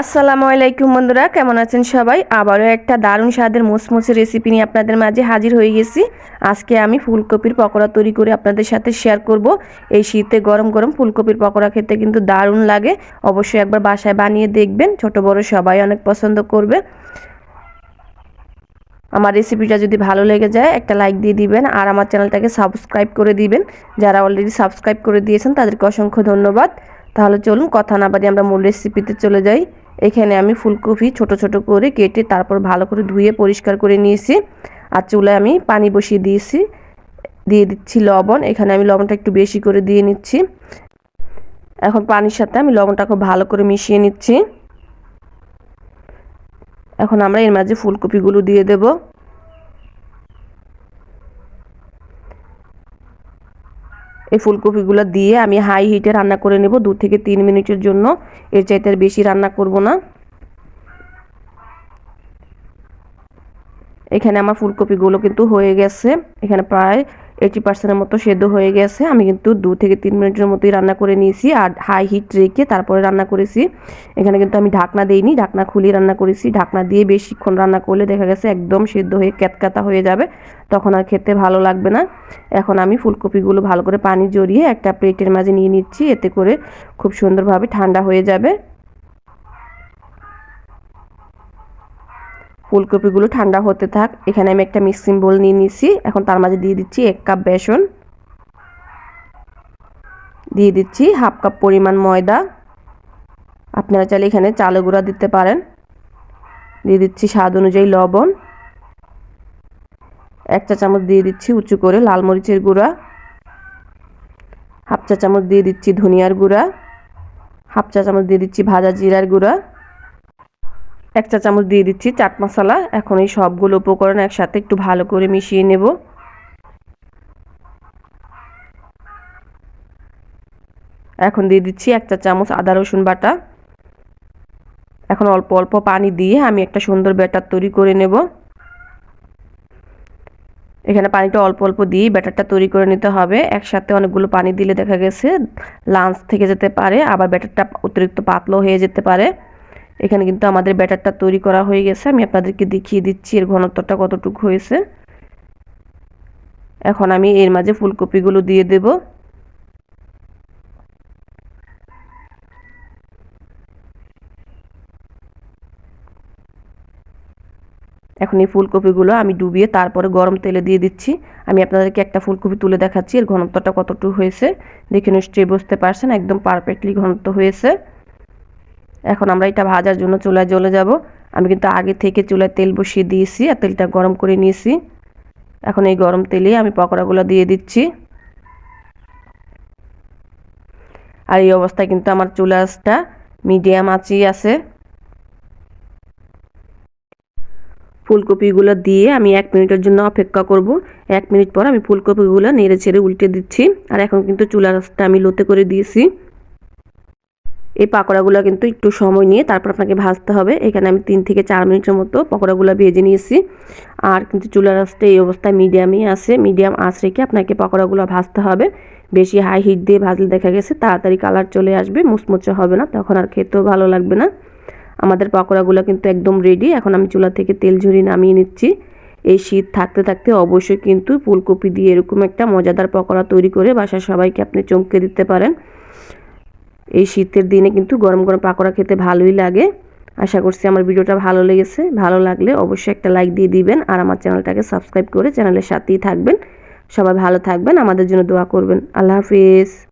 আসসালামু আলাইকুম বন্ধুরা, কেমন আছেন সবাই? আবারও একটা দারুণ স্বাদের মুসমুসে রেসিপি নিয়ে আপনাদের মাঝে হাজির হয়ে গেছি। আজকে আমি ফুলকপির পকোড়া তৈরি করে আপনাদের সাথে শেয়ার করব। এই শীতে গরম গরম ফুলকপির পকোড়া খেতে কিন্তু দারুণ লাগে। অবশ্যই একবার বাসায় বানিয়ে দেখবেন, ছোট বড় সবাই অনেক পছন্দ করবে। আমার রেসিপিটা যদি ভালো লেগে যায়, একটা লাইক দিয়ে দিবেন আর আমার চ্যানেলটাকে সাবস্ক্রাইব করে দিবেন। যারা অলরেডি সাবস্ক্রাইব করে দিয়েছেন, তাদেরকে অসংখ্য ধন্যবাদ। তাহলে চলুন কথা না বাদে আমরা মূল রেসিপিতে চলে যাই। এখানে আমি ফুলকপি ছোট ছোট করে কেটে তারপর ভালো করে ধুয়ে পরিষ্কার করে নিয়েছি। আর চুলায় আমি পানি বসিয়ে দিয়েছি। দিয়ে দিচ্ছি লবণ। এখানে আমি লবণটা একটু বেশি করে দিয়ে নিচ্ছি। এখন পানির সাথে আমি লবণটা খুব ভালো করে মিশিয়ে নিচ্ছি। এখন আমরা এর মাঝে ফুলকপিগুলো দিয়ে দেব। এই ফুলকপিগুলো দিয়ে আমি হাই হিটে রান্না করে নেব দু থেকে তিন মিনিটের জন্য। এর চাইতে বেশি রান্না করব না। এখানে আমার ফুলকপিগুলো কিন্তু হয়ে গেছে। এখানে প্রায় এইটি পার্সেন্টের মতো সেদ্ধ হয়ে গেছে। আমি কিন্তু দু থেকে তিন মিনিটের মতোই রান্না করে নিয়েছি আর হাই হিট রেখে তারপরে রান্না করেছি। এখানে কিন্তু আমি ঢাকনা দিইনি, ঢাকনা খুলিয়ে রান্না করেছি। ঢাকনা দিয়ে বেশিক্ষণ রান্না করলে দেখা গেছে একদম সেদ্ধ হয়ে ক্যাতকাতা হয়ে যাবে। তখন আর খেতে ভালো লাগবে না। এখন আমি ফুলকপিগুলো ভালো করে পানি জড়িয়ে একটা প্লেটের মাঝে নিয়ে নিচ্ছি। এতে করে খুব সুন্দরভাবে ঠান্ডা হয়ে যাবে। ফুলকপিগুলো ঠান্ডা হতে থাক। এখানে আমি একটা মিক্সিং বোল নিয়ে নিচ্ছি এখন তার মাঝে দিয়ে দিচ্ছি এক কাপ বেসন। দিয়ে দিচ্ছি হাফ কাপ পরিমাণ ময়দা। আপনারা চাইলে এখানে চালে গুঁড়া দিতে পারেন। দিয়ে দিচ্ছি স্বাদ অনুযায়ী লবণ। এক চা চামচ দিয়ে দিচ্ছি উঁচু করে লাল মরিচের গুঁড়া। হাফ চা চামচ দিয়ে দিচ্ছি ধনিয়ার গুঁড়া। হাফ চা চামচ দিয়ে দিচ্ছি ভাজা জিরার গুঁড়া। এক চা চামচ দিয়ে দিচ্ছি চাট মশলা। এখন এই সবগুলো উপকরণ একসাথে একটু ভালো করে মিশিয়ে নেব। এখন দিয়ে দিচ্ছি এক চা চামচ আদা রসুন বাটা। এখন অল্প অল্প পানি দিয়ে আমি একটা সুন্দর ব্যাটার তৈরি করে নেব। এখানে পানিটা অল্প অল্প দিয়ে ব্যাটারটা তৈরি করে নিতে হবে। একসাথে অনেকগুলো পানি দিলে দেখা গেছে, লাঞ্চ থেকে যেতে পারে, আবার ব্যাটারটা অতিরিক্ত পাতলো হয়ে যেতে পারে। এখানে কিন্তু আমাদের ব্যাটারটা তৈরি করা হয়ে গেছে। আমি আপনাদেরকে দেখিয়ে দিচ্ছি এর ঘনত্বটা কতটুকু হয়েছে। এখন আমি এর মাঝে ফুলকপিগুলো দিয়ে দেব। এখন এই ফুলকপিগুলো আমি ডুবিয়ে তারপরে গরম তেলে দিয়ে দিচ্ছি। আমি আপনাদেরকে একটা ফুলকপি তুলে দেখাচ্ছি, এর ঘনত্বটা কতটুকু হয়েছে। দেখে নিশ্চয়ই বুঝতে পারছেন, একদম পারফেক্টলি ঘনত্ব হয়েছে। এখন আমরা এটা ভাজার জন্য চুলায় জ্বলে যাব। আমি কিন্তু আগে থেকে চুলায় তেল বসিয়ে দিয়েছি আর তেলটা গরম করে নিয়েছি। এখন এই গরম তেলে আমি পকোড়াগুলো দিয়ে দিচ্ছি। আর এই অবস্থায় কিন্তু আমার চুলাসটা মিডিয়াম আঁচই আছে। ফুলকপিগুলো দিয়ে আমি এক মিনিটের জন্য অপেক্ষা করব। এক মিনিট পর আমি ফুলকপিগুলো নেড়ে ছেড়ে উল্টে দিচ্ছি। আর এখন কিন্তু চুলা রাস্তা আমি লোতে করে দিয়েছি। এই পাকোড়াগুলো কিন্তু একটু সময় নিয়ে তারপর আপনাকে ভাজতে হবে। এখানে আমি তিন থেকে চার মিনিটের মতো পকোড়াগুলো ভেজে নিয়েছি। আর কিন্তু চুলার আঁচটা এই অবস্থায় মিডিয়ামই আছে। মিডিয়াম আঁচ রেখে আপনাকে পকোড়াগুলো ভাজতে হবে। বেশি হাই হিট দিয়ে ভাজলে দেখা গেছে তাড়াতাড়ি কালার চলে আসবে, মুচমুচে হবে না, তখন আর খেতেও ভালো লাগবে না। আমাদের পকোড়াগুলো কিন্তু একদম রেডি এখন আমি চুলা থেকে তেল ঝরিয়ে নামিয়ে নিচ্ছি। এই শীত থাকতে থাকতে অবশ্যই কিন্তু ফুলকপি দিয়ে এরকম একটা মজাদার পকোড়া তৈরি করে বাসার সবাইকে আপনি চমকে দিতে পারেন। এই শীতের দিনে কিন্তু গরম গরম পাকোড়া খেতে ভালোই লাগে। আশা করছি আমার ভিডিওটা ভালো লেগেছে। ভালো লাগলে অবশ্যই একটা লাইক দিয়ে দিবেন আর আমার চ্যানেলটাকে সাবস্ক্রাইব করে চ্যানেলের সাথেই থাকবেন। সবাই ভালো থাকবেন, আমাদের জন্য দোয়া করবেন। আল্লাহ হাফিজ।